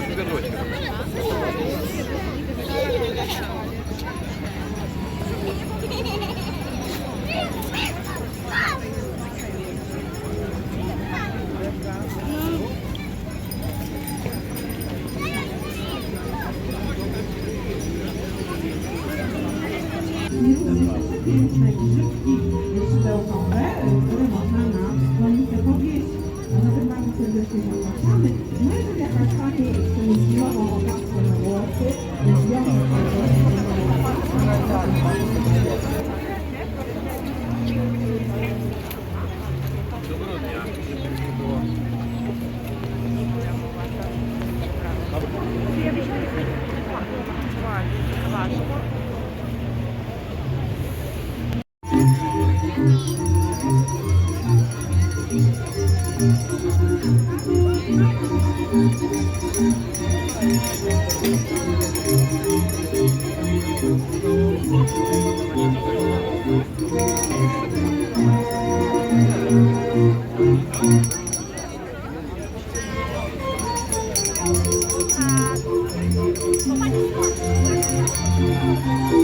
Здоровочка. ค่ะ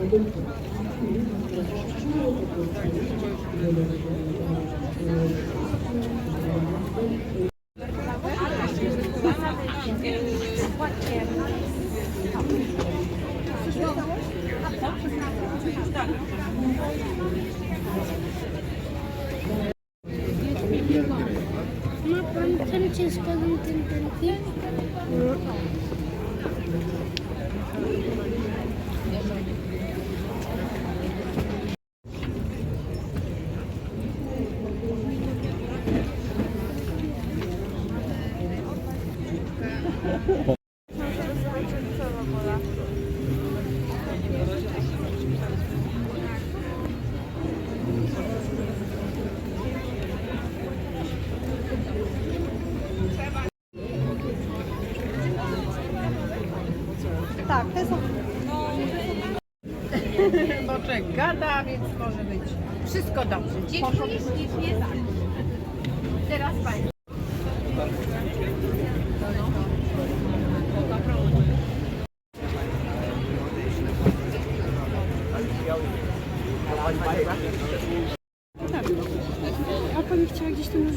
Ma pan Tak, te są. Boczek gada, więc może być wszystko dobrze. Dzieci ślicznie tak. Teraz pani. A pani chciała gdzieś tam na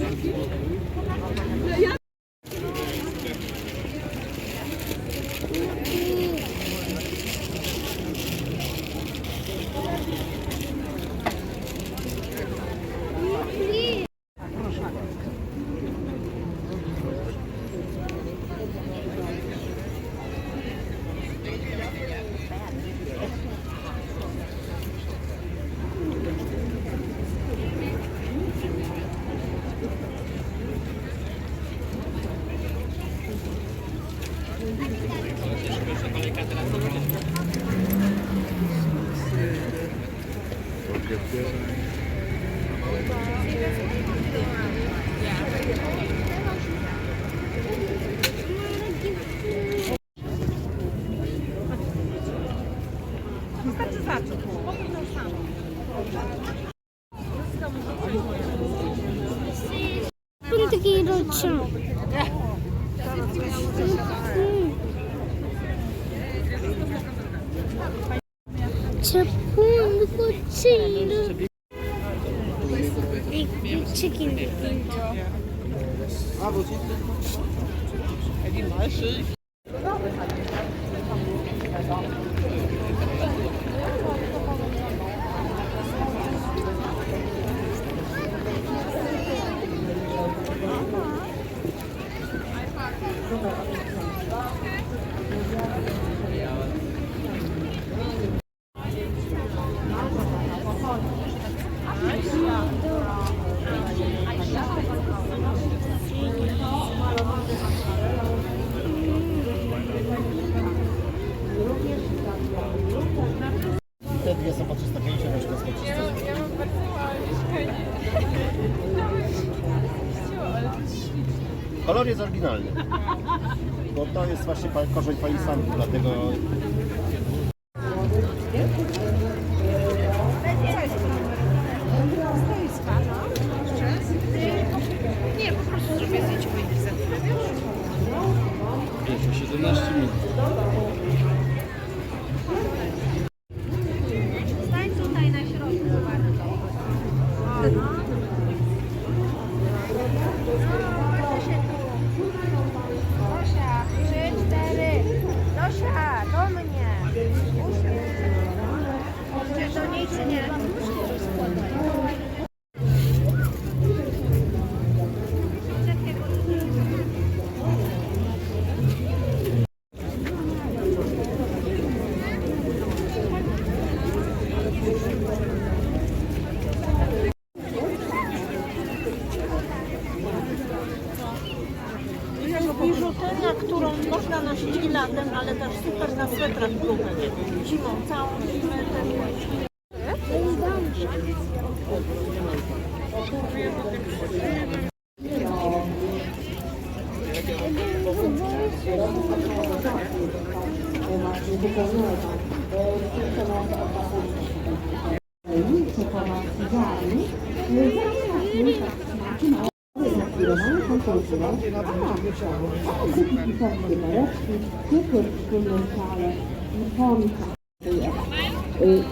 Gracias. chicken. chicken. Er de meget? Kolor jest oryginalny. Bo to jest właśnie korzeń palisantu, dlatego biżuteria, którą można nosić i latem, ale też super na swetrach grube. Zimą, całą zimę. Pisowskie mareczki, ciepłe w wspólnej sale i pomka.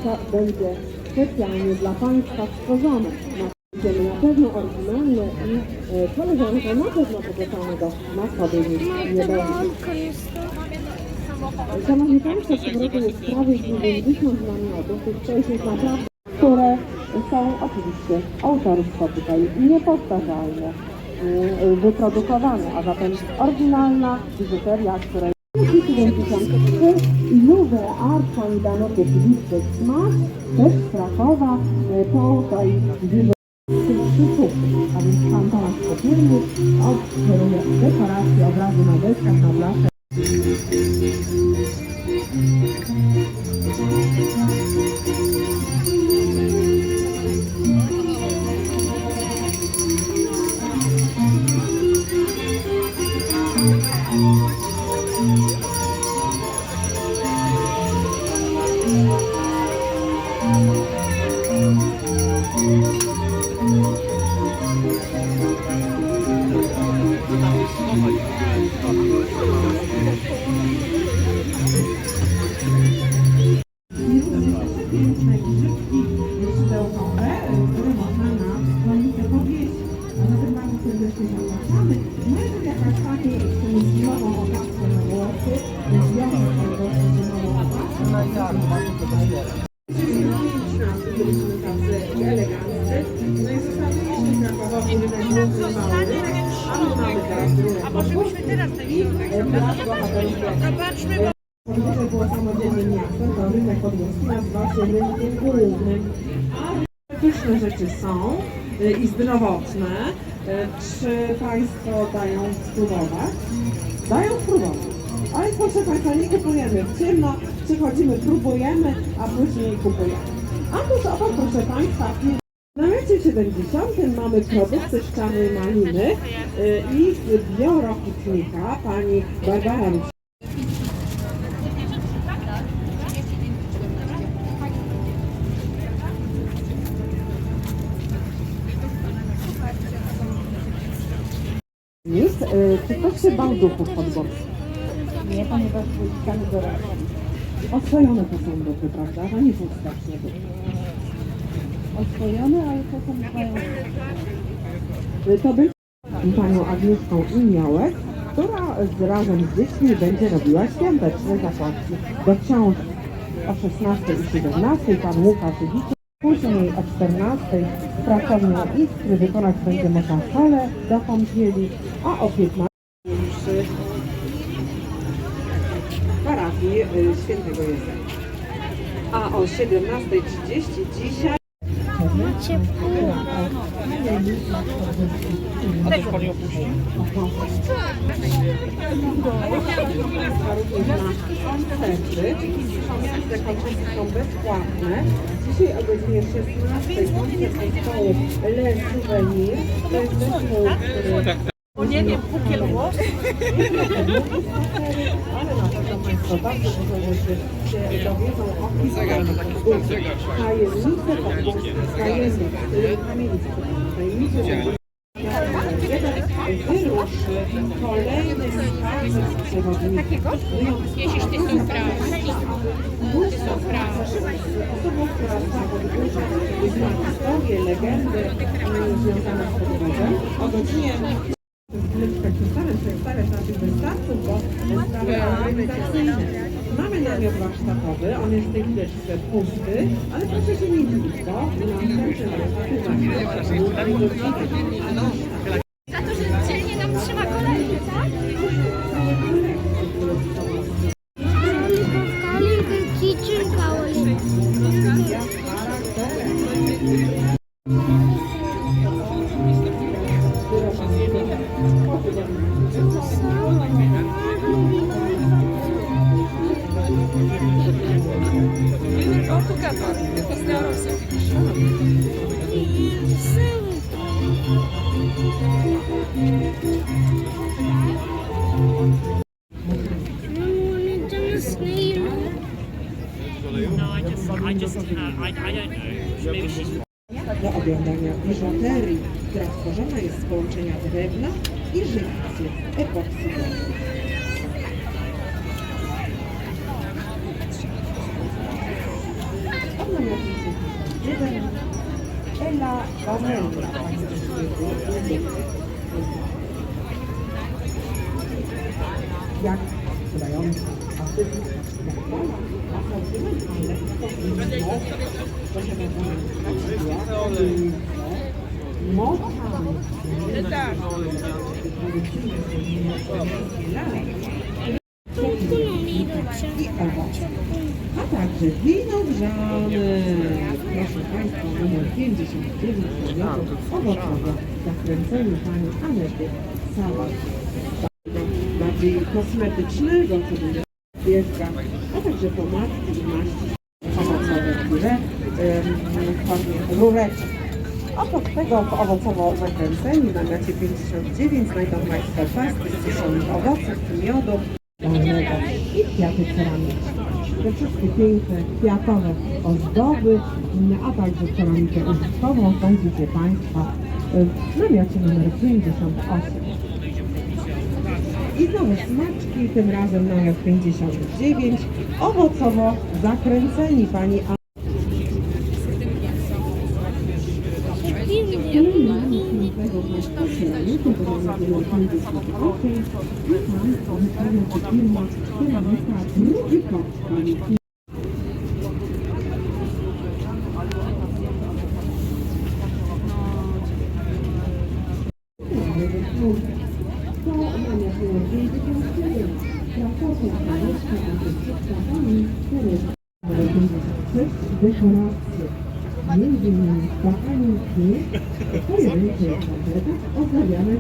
To będzie specjalnie dla Państwa stworzone. Będziemy na pewno oryginalne i e, koleżanka na pewno pogotowane do nic nie będzie. Szanowni Państwo, w tym roku jest prawie 90 namiotów, tych to jest naprawdę, które są oczywiście autorstwo tutaj niepowtarzalne, y, wyprodukowane, a zatem oryginalna biżuteria, której 73 i nowe Art Solidano Pieczywicy Smash, też z Krakowa, y, po tej a więc pan Tomasz Kopiernik odkieruje dekoracje obrazy na deskach, na blaszach. Piękne zdrowotne. Y, Czy Państwo dają spróbować? Dają spróbować. Ale proszę Państwa, nie kupujemy w ciemno, przychodzimy, próbujemy, a później kupujemy. A tuż obok, proszę Państwa, na mecie 70 mamy produkty z maliny y, i z biorokitnika pani Barbara czy ktoś się bał duchów pod bokiem? Nie, ponieważ sami dorośli. Oswojone to są duchy, prawda? To nie są straszne duchy. Oswojone, ale to są mają... To będzie panią Agnieszką Imiołek, która z, razem z dziećmi będzie robiła świąteczne zakładki do książek. O 16 i 17 pan Łukasz Wicie, później o 14 pracownią Iskry wykonać będzie można salę do kąpieli, a o 15 przy parafii y, świętego Józefa. A o 17.30 dzisiaj Ciepło. A też Pani opuści? koncerty. Te koncerty są bezpłatne. Dzisiaj o godzinie 16 koncert zespołu Le Souvenir. To jest zespół, który Bo nie wiem, pukiel głos. ale na pewno Państwo bardzo dużo rzeczy się dowiedzą o historii tajemnice podwórskiej tajemnic, której kamienic tajemnice wyruszy kolejny spacer przewodników. Jeśli ty są Osobą, która podwórze, zna historię, legendy związane z podwórzem, o godzinie tak przestawiam przedstawiać naszych wystawców, bo wystawy organizacyjne. Mamy namiot warsztatowy, on jest w tej chwili pusty, ale proszę się nie dziwić, bo następny warsztaty Za No, I I just, uh, do oglądania biżuterii, która tworzona jest z połączenia drewna i żywcy epoksydowych. Od namiotu 61 Ela Vanella. Jak wydająca asyst, jak pola, asortyment ma lekko inny, posiada i owoce, a także wino grzane. Proszę Państwa, numer 59 namiotu owocowo zakręcenie Pani Anety Sałat. Bardziej kosmetycznego, czyli wierzga, a także pomadki i maści owocowe puree w formie rureczek. Oprócz tego w owocowo zakręceni na mecie 59 znajdą Państwo pasty z suszonych owoców, miodu, i kwiaty ceramiczne. Te wszystkie piękne kwiatowe ozdoby, a także ceramikę użytkową znajdziecie Państwo w namiocie numer 58. I znowu smaczki, tym razem namiot 59, owocowo zakręceni Pani もう一度。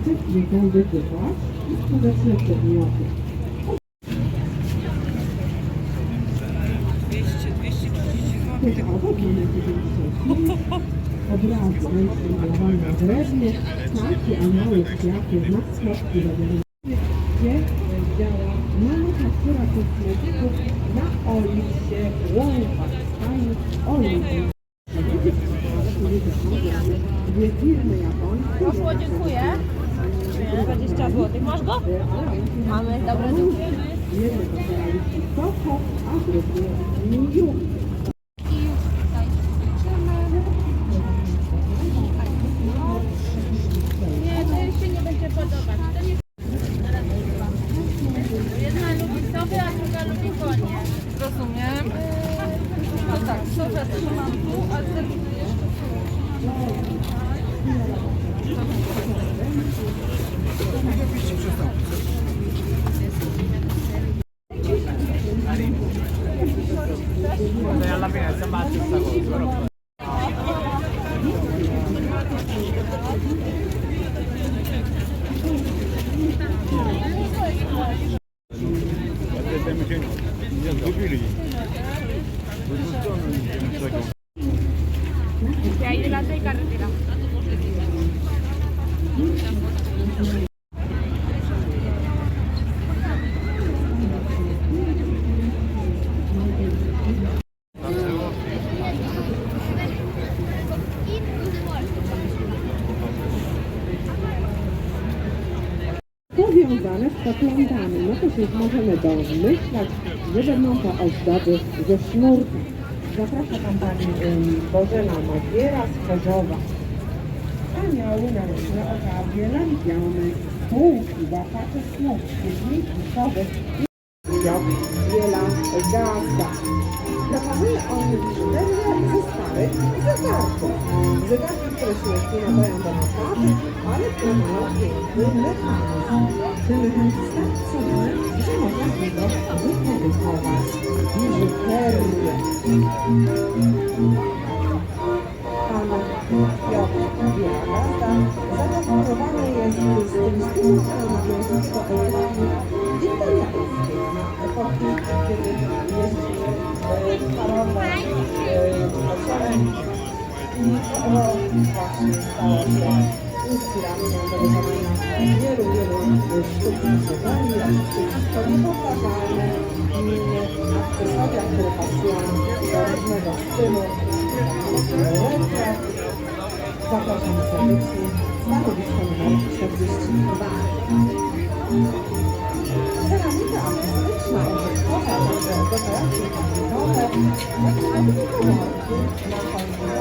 Ozdabiane techniką wytypa i skuteczne przedmioty. 200, 230 zł. na obrazy malowane na drewnie, takie anioły kwiaty, znak słodki robione już możemy domyślać, to ozdoby ze sznurka. Zaprasza Pan Pani ym, Bożena Magiera z Chorzowa. Anioły na różne okazie, lampiony, półki, łapacze snów, śmieci, sowy, wiela gazda. Proponuje on biżuterię ze starych zegarków. Zegarki, które się nie nadają do naprawy, ale które mają piękny mechanizm. Tak cudny, że można z niego wyprodukować biżuterię. Pan jest stylistyką, do epoki wiktoriańskiej, na epoki, kiedy e, pociągi. I to właśnie stało się inspiracją do wykonania wielu, wielu e, sztuk biżuterii, jak mm, akcesoria, które pasują do różnego stylu. Retro. Zapraszam serdecznie. Stanowisko numer 42. Ceramika artystyczna, użytkowa, także dekoracje kabinetowe, takie komórki, ma Pani możliwość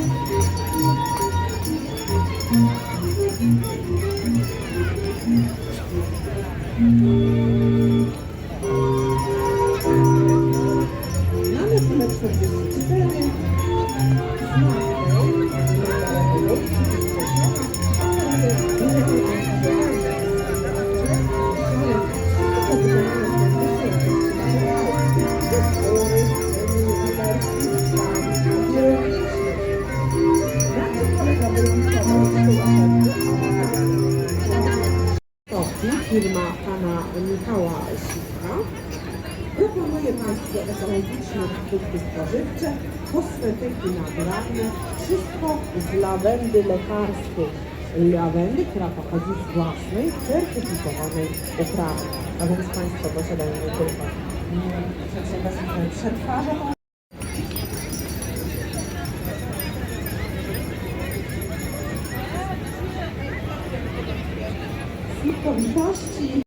lekarskiej. Lawendy, która pochodzi z własnej, certyfikowanej uprawy. A więc Państwo posiadają nie tylko przedsiębiorstwo, które przetwarza słodkowitości,